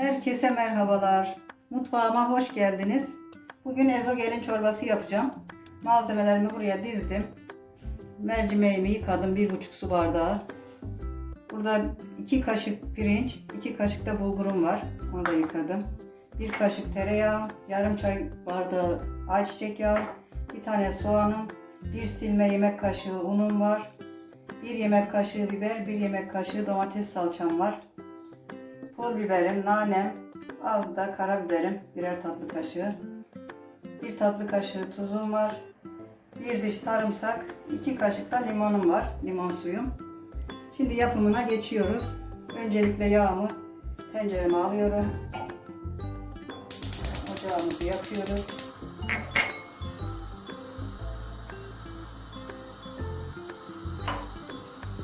Herkese merhabalar. Mutfağıma hoş geldiniz. Bugün ezogelin çorbası yapacağım. Malzemelerimi buraya dizdim. Mercimeğimi yıkadım. bir buçuk su bardağı. Burada iki kaşık pirinç, iki kaşık da bulgurum var. Onu da yıkadım. Bir kaşık tereyağı, yarım çay bardağı ayçiçek yağı, bir tane soğanım, bir silme yemek kaşığı unum var. Bir yemek kaşığı biber, bir yemek kaşığı domates salçam var. Pul biberim, nanem, az da karabiberim, birer tatlı kaşığı. Bir tatlı kaşığı tuzum var. Bir diş sarımsak, iki kaşık da limonum var, limon suyum. Şimdi yapımına geçiyoruz. Öncelikle yağımı tencereme alıyorum. Ocağımızı yakıyoruz.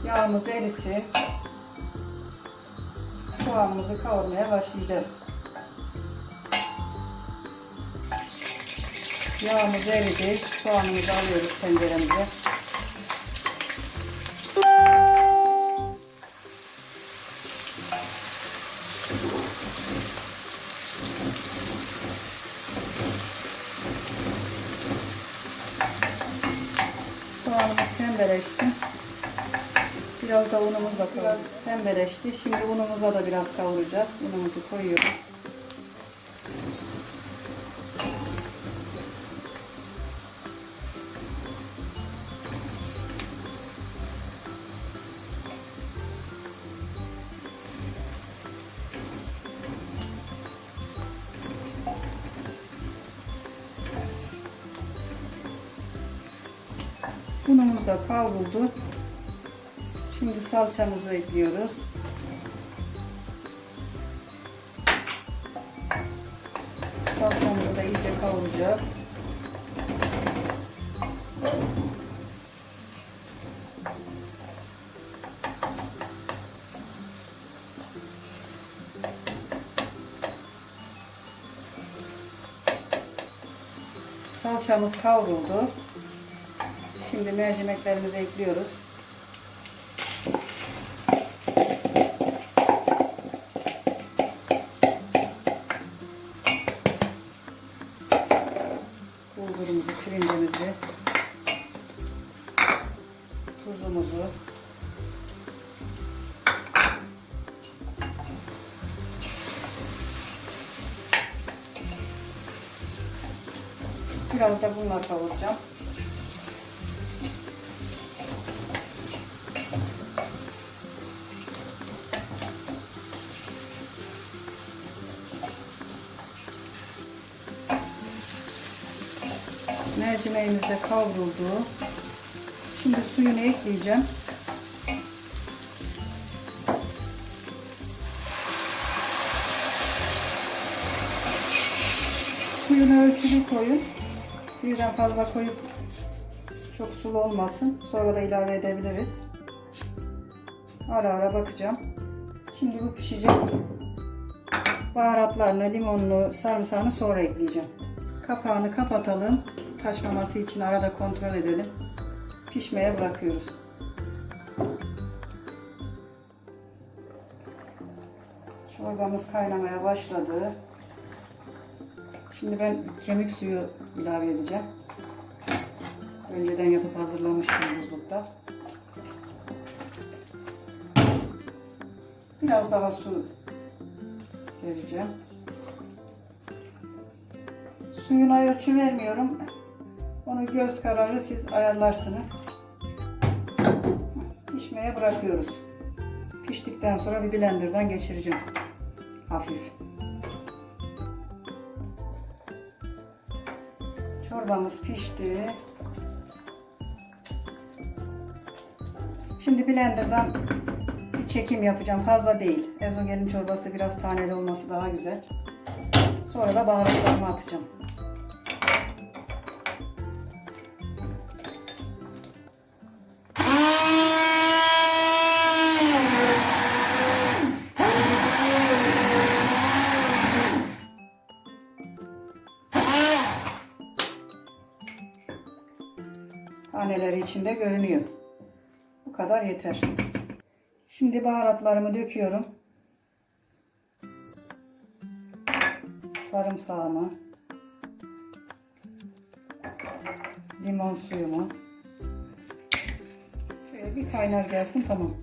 Yağımız erisin. Soğanımızı kavurmaya başlayacağız. Yağımız eridi. Soğanımızı alıyoruz tenceremize. Soğanımız pembeleşti. Biraz da unumuz da biraz pembeleşti. Şimdi unumuza da biraz kavuracağız. Unumuzu koyuyoruz. Unumuz da kavruldu. Şimdi salçamızı ekliyoruz. Salçamızı da iyice kavuracağız. Salçamız kavruldu. Şimdi mercimeklerimizi ekliyoruz. Bulgurumuzu, pirincimizi, tuzumuzu, biraz da bunlar kavuracağım. Mercimeğimiz de kavruldu. Şimdi suyunu ekleyeceğim. Suyunu ölçülü koyun. Birden fazla koyup çok sulu olmasın. Sonra da ilave edebiliriz. Ara ara bakacağım. Şimdi bu pişecek. Baharatlarını, limonunu, sarımsağını sonra ekleyeceğim. Kapağını kapatalım. Taşmaması için arada kontrol edelim. Pişmeye bırakıyoruz. Çorbamız kaynamaya başladı. Şimdi ben kemik suyu ilave edeceğim. Önceden yapıp hazırlamıştım buzlukta. Biraz daha su vereceğim. Suyuna ölçü vermiyorum. Onu göz kararı siz ayarlarsınız. Pişmeye bırakıyoruz. Piştikten sonra bir blenderdan geçireceğim. Hafif. Çorbamız pişti. Şimdi blenderdan bir çekim yapacağım. Fazla değil. Ezogelin çorbası biraz taneli olması daha güzel. Sonra da baharatlarımı atacağım. Taneleri içinde görünüyor. Bu kadar yeter. Şimdi baharatlarımı döküyorum. sarımsağımı, limon suyumu. Şöyle bir kaynar gelsin tamam.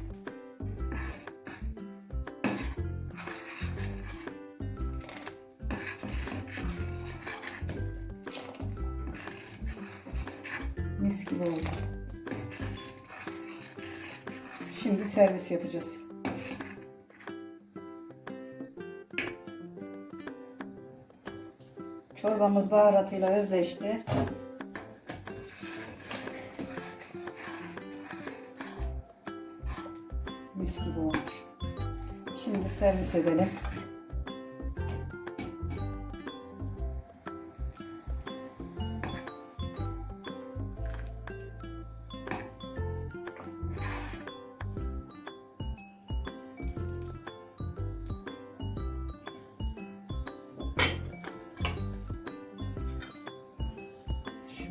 Şimdi servis yapacağız. Çorbamız baharatıyla özleşti. Mis gibi olmuş. Şimdi servis edelim.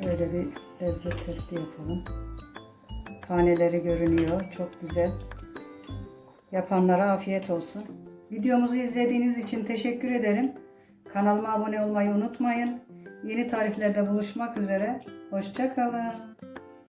Şöyle bir lezzet testi yapalım. Taneleri görünüyor. Çok güzel. Yapanlara afiyet olsun. Videomuzu izlediğiniz için teşekkür ederim. Kanalıma abone olmayı unutmayın. Yeni tariflerde buluşmak üzere. Hoşçakalın.